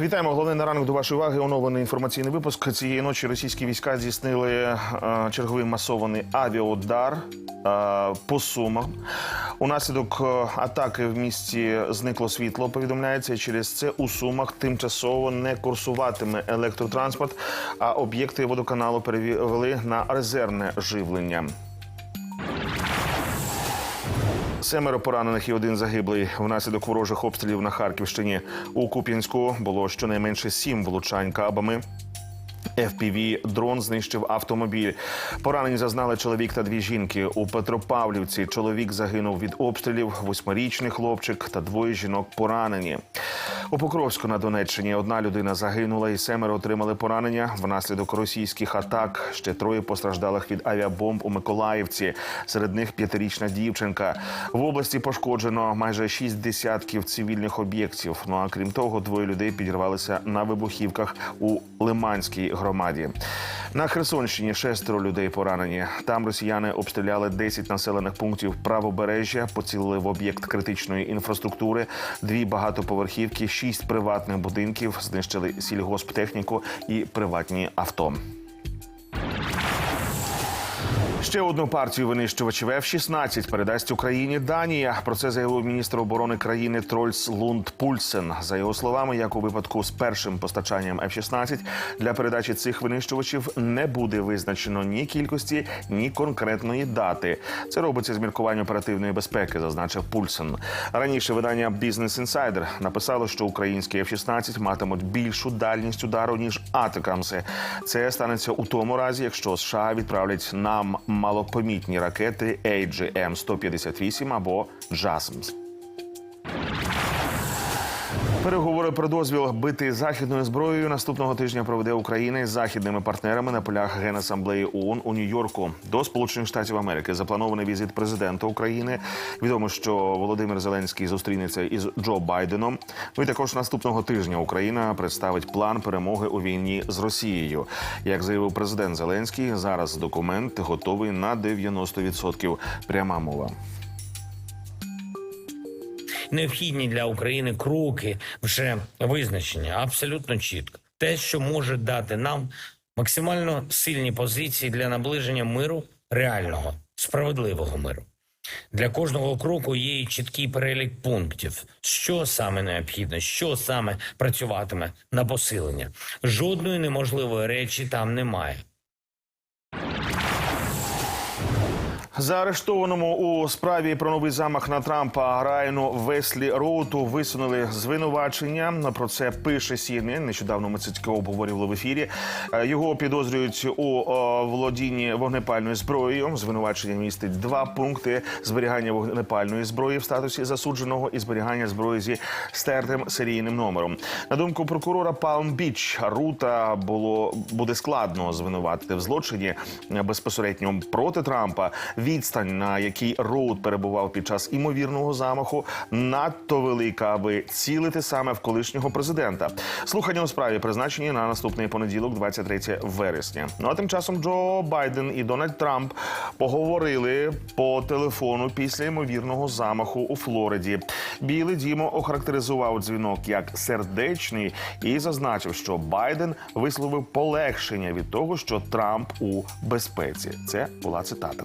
Вітаємо. Головне на ранок до вашої уваги. Оновлений інформаційний випуск. Цієї ночі російські війська здійснили е, черговий масований авіаудар е, по сумах. Унаслідок е, атаки в місті зникло світло. Повідомляється, через це у сумах тимчасово не курсуватиме електротранспорт, а об'єкти водоканалу перевели на резервне живлення. Семеро поранених і один загиблий внаслідок ворожих обстрілів на Харківщині. У Куп'янську було щонайменше сім влучань кабами. FPV дрон знищив автомобіль. Поранені зазнали чоловік та дві жінки. У Петропавлівці чоловік загинув від обстрілів, восьмирічний хлопчик та двоє жінок поранені. У Покровську на Донеччині одна людина загинула і семеро отримали поранення внаслідок російських атак. Ще троє постраждалих від авіабомб у Миколаївці. Серед них п'ятирічна дівчинка. В області пошкоджено майже шість десятків цивільних об'єктів. Ну а крім того, двоє людей підірвалися на вибухівках у Лиманській громаді. На Херсонщині шестеро людей поранені. Там росіяни обстріляли 10 населених пунктів правобережжя, поцілили в об'єкт критичної інфраструктури, дві багатоповерхівки, шість приватних будинків, знищили сільгосптехніку і приватні авто. Ще одну партію винищувачів F-16 передасть Україні Данія. Про це заявив міністр оборони країни Трольс Лунд Пульсен. За його словами, як у випадку з першим постачанням F-16, для передачі цих винищувачів не буде визначено ні кількості, ні конкретної дати. Це робиться з міркувань оперативної безпеки, зазначив Пульсен. Раніше видання Business Insider написало, що українські F-16 матимуть більшу дальність удару ніж Атакамси. Це станеться у тому разі, якщо США відправлять нам малопомітні ракети AGM-158 або JASMS. Переговори про дозвіл бити західною зброєю наступного тижня проведе Україна із західними партнерами на полях Генасамблеї ООН у Нью-Йорку. До Сполучених Штатів Америки запланований візит президента України. Відомо, що Володимир Зеленський зустрінеться із Джо Байденом. Ну і також наступного тижня Україна представить план перемоги у війні з Росією. Як заявив президент Зеленський, зараз документ готовий на 90%. Пряма мова. Необхідні для України кроки вже визначені абсолютно чітко. Те, що може дати нам максимально сильні позиції для наближення миру, реального, справедливого миру. Для кожного кроку є і чіткий перелік пунктів, що саме необхідно, що саме працюватиме на посилення. Жодної неможливої речі там немає. Заарештованому у справі про новий замах на Трампа Райану Веслі Роуту висунули звинувачення. Про це пише CNN. Нещодавно ми це таке обговорювали в ефірі. Е, Його підозрюють у володінні вогнепальною зброєю. Звинувачення містить два пункти: зберігання вогнепальної зброї в статусі засудженого і зберігання зброї зі стертим серійним номером. На думку прокурора Палм Біч Рута було буде складно звинуватити в злочині е, безпосередньо проти Трампа. Відстань, на якій Роуд перебував під час імовірного замаху, надто велика, аби цілити саме в колишнього президента. Слухання у справі призначені на наступний понеділок, 23 вересня. Ну а тим часом Джо Байден і Дональд Трамп поговорили по телефону після ймовірного замаху у Флориді. Білий Дімо охарактеризував дзвінок як сердечний і зазначив, що Байден висловив полегшення від того, що Трамп у безпеці. Це була цитата.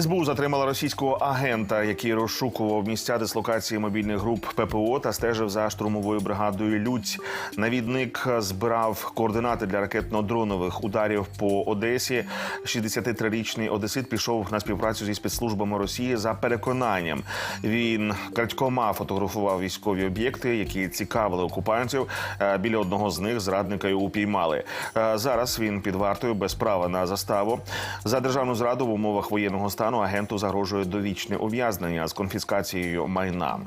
СБУ затримала російського агента, який розшукував місця дислокації мобільних груп ППО та стежив за штурмовою бригадою Людь. Навідник збирав координати для ракетно-дронових ударів по Одесі. 63-річний Одесит пішов на співпрацю зі спецслужбами Росії за переконанням. Він крадькома фотографував військові об'єкти, які цікавили окупантів. Е, Біля одного з них зрадника й упіймали. Е, Зараз він під вартою без права на заставу. За державну зраду в умовах воєнного стану агенту загрожує довічне ув'язнення з конфіскацією майна.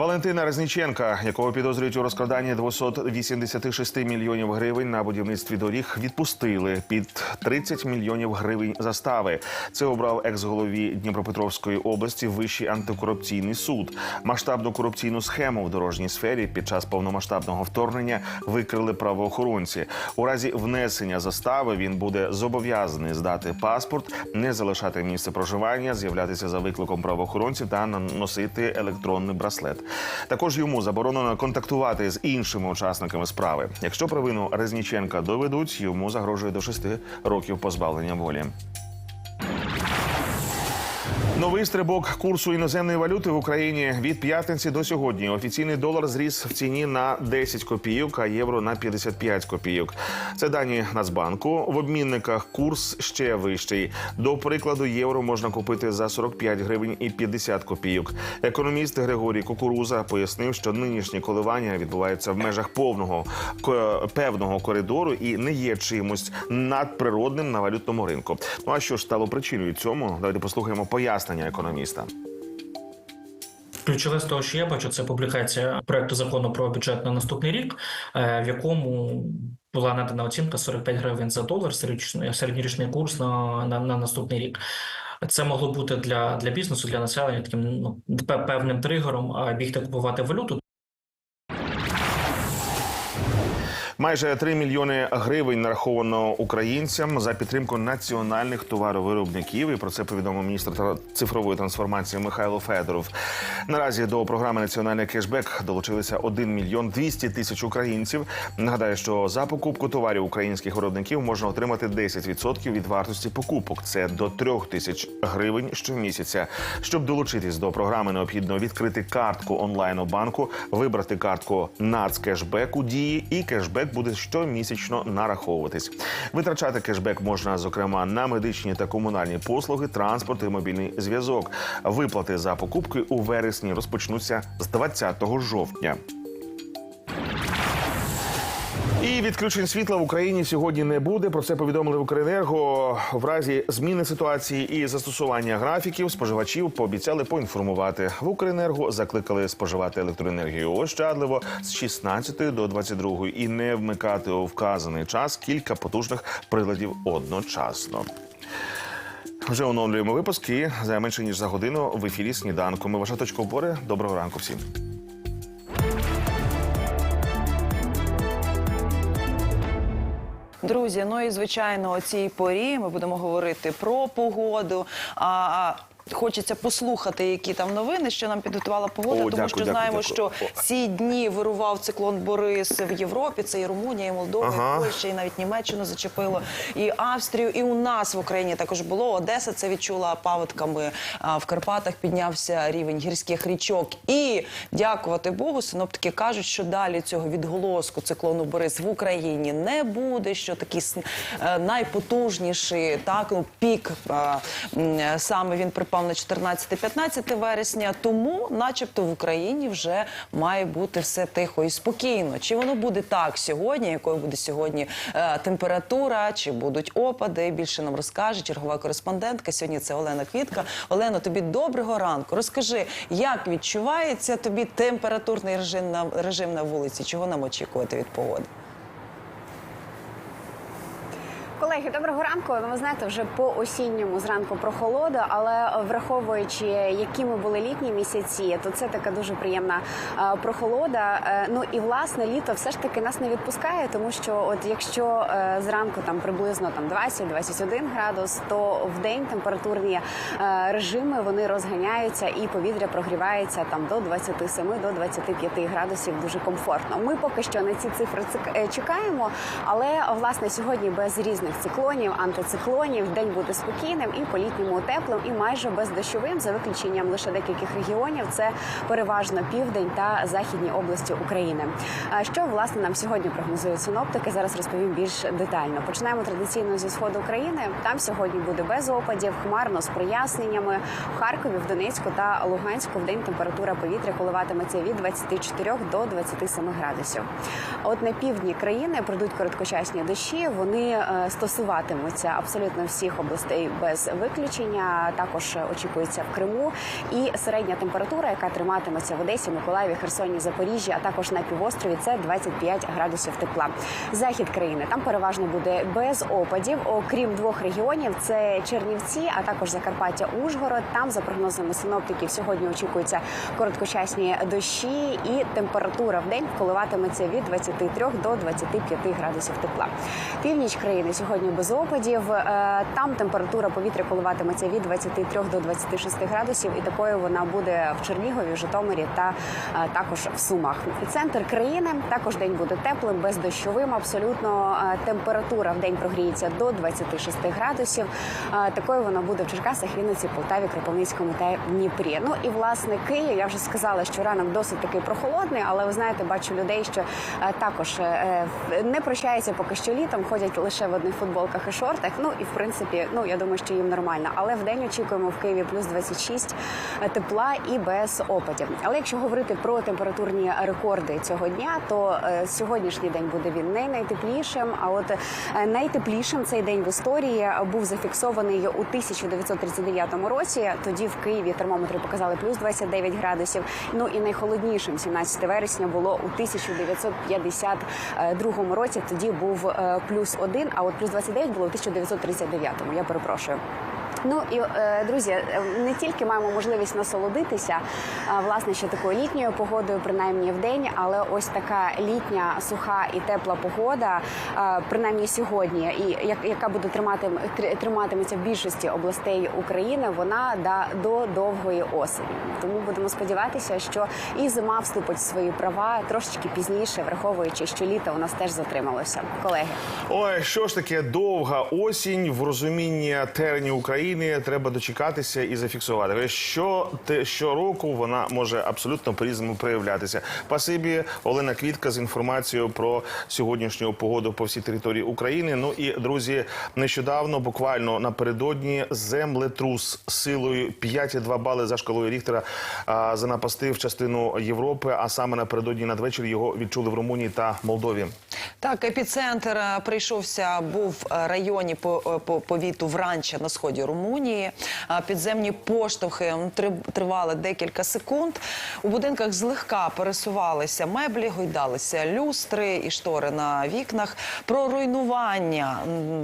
Валентина Резніченка, якого підозрюють у розкраданні 286 мільйонів гривень на будівництві доріг, відпустили під 30 мільйонів гривень застави. Це обрав екс-голові Дніпропетровської області Вищий антикорупційний суд. Масштабну корупційну схему в дорожній сфері під час повномасштабного вторгнення викрили правоохоронці. У разі внесення застави він буде зобов'язаний здати паспорт, не залишати місце проживання, з'являтися за викликом правоохоронців та носити електронний браслет. Також йому заборонено контактувати з іншими учасниками справи. Якщо провину Резніченка доведуть, йому загрожує до шести років позбавлення волі. Новий стрибок курсу іноземної валюти в Україні від п'ятниці до сьогодні. Офіційний долар зріс в ціні на 10 копійок, а євро на 55 копійок. Це дані Нацбанку. В обмінниках курс ще вищий. До прикладу, євро можна купити за 45 гривень і 50 копійок. Економіст Григорій Кукуруза пояснив, що нинішні коливання відбуваються в межах повного певного коридору і не є чимось надприродним на валютному ринку. Ну а що ж стало причиною цьому? Давайте послухаємо пояснення економіста. Ключове з того, що я бачу, це публікація проекту закону про бюджет на наступний рік, е, в якому була надана оцінка 45 гривень за долар, середньорічний курс на, на, на наступний рік. Це могло бути для, для бізнесу, для населення таким ну, певним тригером, а бігти купувати валюту. Майже 3 мільйони гривень нараховано українцям за підтримку національних товаровиробників. І про це повідомив міністр цифрової трансформації Михайло Федоров. Наразі до програми Національний кешбек долучилися 1 мільйон 200 тисяч українців. Нагадаю, що за покупку товарів українських виробників можна отримати 10% від вартості покупок. Це до 3 тисяч гривень щомісяця. Щоб долучитись до програми, необхідно відкрити картку онлайн у банку, вибрати картку нацкешбек у дії, і кешбек буде щомісячно нараховуватись. Витрачати кешбек можна зокрема на медичні та комунальні послуги, транспорт і мобільний зв'язок. Виплати за покупки у вересні розпочнуться з 20 жовтня. І відключень світла в Україні сьогодні не буде. Про це повідомили в Укренерго. В разі зміни ситуації і застосування графіків споживачів пообіцяли поінформувати. В Укренерго закликали споживати електроенергію ощадливо з 16 до 22 і не вмикати у вказаний час кілька потужних приладів одночасно. Вже оновлюємо випуски за менше ніж за годину в ефірі сніданку. Ми ваша точка опори. Доброго ранку всім. Друзі, ну і звичайно, о цій порі ми будемо говорити про погоду. А хочеться послухати, які там новини, що нам підготувала погода, О, тому дякую, що дякую, знаємо, дякую. що ці дні вирував циклон Борис в Європі. Це і Румунія, і Молдова, Ага. і Польща, і навіть Німеччину зачепило, і Австрію. І у нас в Україні також було. Одеса це відчула паводками. А в Карпатах піднявся рівень гірських річок. І дякувати Богу, синоптики кажуть, що далі цього відголоску циклону Борис в Україні не буде. Що такий е, найпотужніший так ну, пік е, саме він припав на 14-15 вересня. Тому, начебто, в Україні вже має бути все тихо і спокійно. Чи воно буде так сьогодні? Якою буде сьогодні е, температура? Чи будуть опади? Більше нам розкаже чергова кореспондентка. Сьогодні це Олена Квітка. Олено, тобі доброго ранку. Розкажи, як відчувається тобі температурний режим на режим на вулиці? Чого нам очікувати від погоди? Колеги, доброго ранку. Ви знаєте, вже по осінньому зранку прохолода, але враховуючи, якими були літні місяці, то це така дуже приємна е, прохолода. Е, ну і власне літо все ж таки нас не відпускає, тому що от якщо е, зранку там приблизно там 20-21 градус, то в день температурні режими вони розганяються і повітря прогрівається там до 27 до 25 градусів дуже комфортно. Ми поки що на ці цифри чекаємо, але власне сьогодні без різних циклонів, антициклонів день буде спокійним і по літньому теплим, і майже бездощовим, за виключенням лише декількох регіонів. Це переважно південь та західні області України. Що власне нам сьогодні прогнозують синоптики? Зараз розповім більш детально. Починаємо традиційно зі сходу України. Там сьогодні буде без опадів, хмарно з проясненнями. В Харкові, в Донецьку та Луганську в день температура повітря коливатиметься від 24 до 27 градусів. От на півдні країни пройдуть короткочасні дощі. Вони е, стосуються стосуватимуться абсолютно всіх областей без виключення. Також очікується в Криму. І середня температура, яка триматиметься в Одесі, Миколаєві, Херсоні, Запоріжжі, а також на півострові, це 25 градусів тепла. Захід країни там переважно буде без опадів, окрім двох регіонів: це Чернівці, а також Закарпаття, Ужгород. Там за прогнозами синоптиків сьогодні очікуються короткочасні дощі, і температура в день коливатиметься від 23 до 25 градусів тепла. Північ країни сьогодні без опадів. Е, Там температура повітря коливатиметься від 23 до 26 градусів, і такою вона буде в Чернігові, Житомирі та е, також в Сумах. Центр країни також день буде теплим, бездощовим. Абсолютно Е, температура в день прогріється до 26 градусів. Такою вона буде в Черкасах, Вінниці, Полтаві, Кропивницькому та Дніпрі. Ну і власне Київ. Я вже сказала, що ранок досить таки прохолодний, але ви знаєте, бачу людей, що також не прощаються поки що літом, ходять лише в одних футболках і шортах. Ну і в принципі, ну я думаю, що їм нормально. Але в день очікуємо в Києві плюс 26 тепла і без опадів. Але якщо говорити про температурні рекорди цього дня, то е, сьогоднішній день буде він не найтеплішим. А от е, найтеплішим цей день в історії був зафіксований у 1939 році. Тоді в Києві термометри показали плюс 29 градусів. Ну і найхолоднішим 17 вересня було у 1952 році. Тоді був е, плюс 1, а от плюс 29 було у 1939-му, Я перепрошую. Ну і е, друзі, е, не тільки маємо можливість насолодитися е, власне ще такою літньою погодою, принаймні в день, але ось така літня суха і тепла погода, принаймні сьогодні, і як- яка буде тримати триматиметься в більшості областей України, вона да до довгої осені. Тому будемо сподіватися, що і зима вступить в свої права трошечки пізніше, враховуючи, що літо у нас теж затрималося. Колеги. Ой, що ж таке довга осінь в розумінні теренів України треба дочекатися і зафіксувати. Що те щороку вона може абсолютно по-різному проявлятися. Пасибі Олена Квітка з інформацією про сьогоднішню погоду по всій території України. Ну і друзі, нещодавно, буквально напередодні, землетрус силою 5,2 бали за шкалою Ріхтера а, занапастив частину Європи. А саме напередодні надвечір його відчули в Румунії та Молдові. Так, епіцентр е, прийшовся, був в районі по, е, по повіту Вранча на сході Румунії. Підземні поштовхи три- тривали декілька секунд. У будинках злегка пересувалися меблі, гойдалися люстри і штори на вікнах. Про руйнування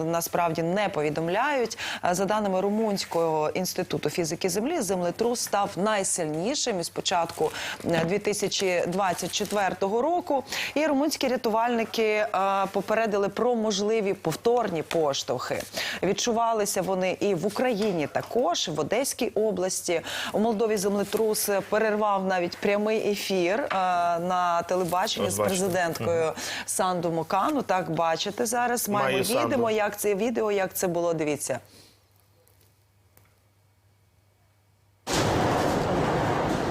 насправді не повідомляють. За даними Румунського інституту фізики землі, землетрус став найсильнішим із початку е, 2024 року. І румунські рятувальники попередили про можливі повторні поштовхи. Відчувалися вони і в Україні також, в Одеській області. У Молдові землетрус перервав навіть прямий ефір е, на телебаченні з президенткою Санду Мокану. Так бачите зараз. Маємо відео, як це відео, як це було. Дивіться.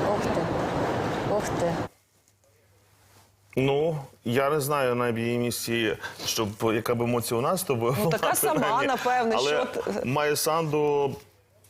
Ох ти, ох ти. Ну, я не знаю на її місці, щоб яка б емоція у нас з тобою. Ну, була, така сама, принаймні. напевне, Але що має Майя Санду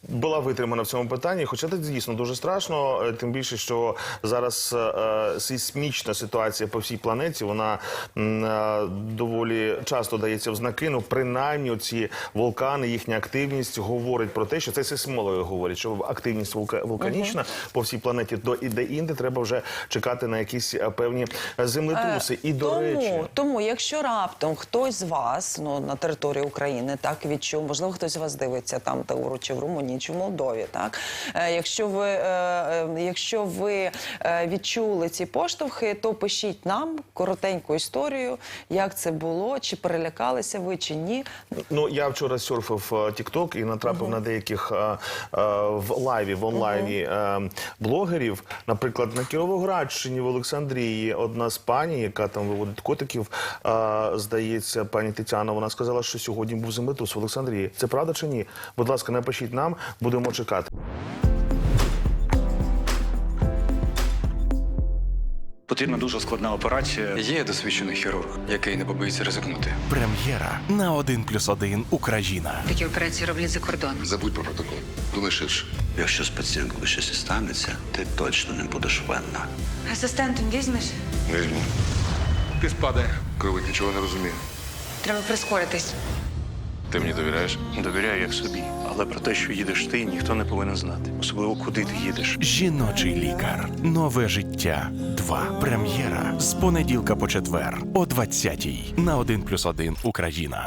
була витримана в цьому питанні, хоча це дійсно дуже страшно, е, тим більше, що зараз е, сейсмічна ситуація по всій планеті, вона е, доволі часто дається в знаки. Ну, принаймні, ці вулкани, їхня активність говорить про те, що це сейсмологи говорять, що активність вулка- вулканічна по всій планеті, до і де інде треба вже чекати на якісь е, певні землетруси. І до тому, речі, тому, якщо раптом хтось з вас ну на території України так відчув, можливо, хтось з вас дивиться там Тауру чи в Румунії чи в Молдові, так е, якщо ви, е, е, якщо ви відчули ці поштовхи, то пишіть нам коротеньку історію, як це було, чи перелякалися ви, чи ні. Ну я вчора серфив TikTok і натрапив на деяких е, е, в лайві в онлайні е, блогерів. Наприклад, на Кіровоградщині в Олександрії одна з пані, яка там виводить котиків, здається, пані Тетяна. Вона сказала, що сьогодні був землетрус в Олександрії. Це правда чи ні? Будь ласка, напишіть нам, будемо чекати. Потрібна дуже складна операція. Є досвідчений хірург, який не побоїться ризикнути. Прем'єра на 1 плюс 1 Україна. Такі операції роблять за кордоном. Забудь про протокол. Думай ширше. Якщо з пацієнткою щось і станеться, ти точно не будеш винна. Асистентом візьмеш? Візьму. Ти спадай. Кровик нічого не розуміє. Треба прискоритись. Ти мені довіряєш? Довіряю як собі. Але про те, що їдеш ти, ніхто не повинен знати. Особливо куди ти їдеш. Жіночий лікар. Нове життя. 2. Прем'єра з понеділка по четвер о 20-й на 1+,1 Україна.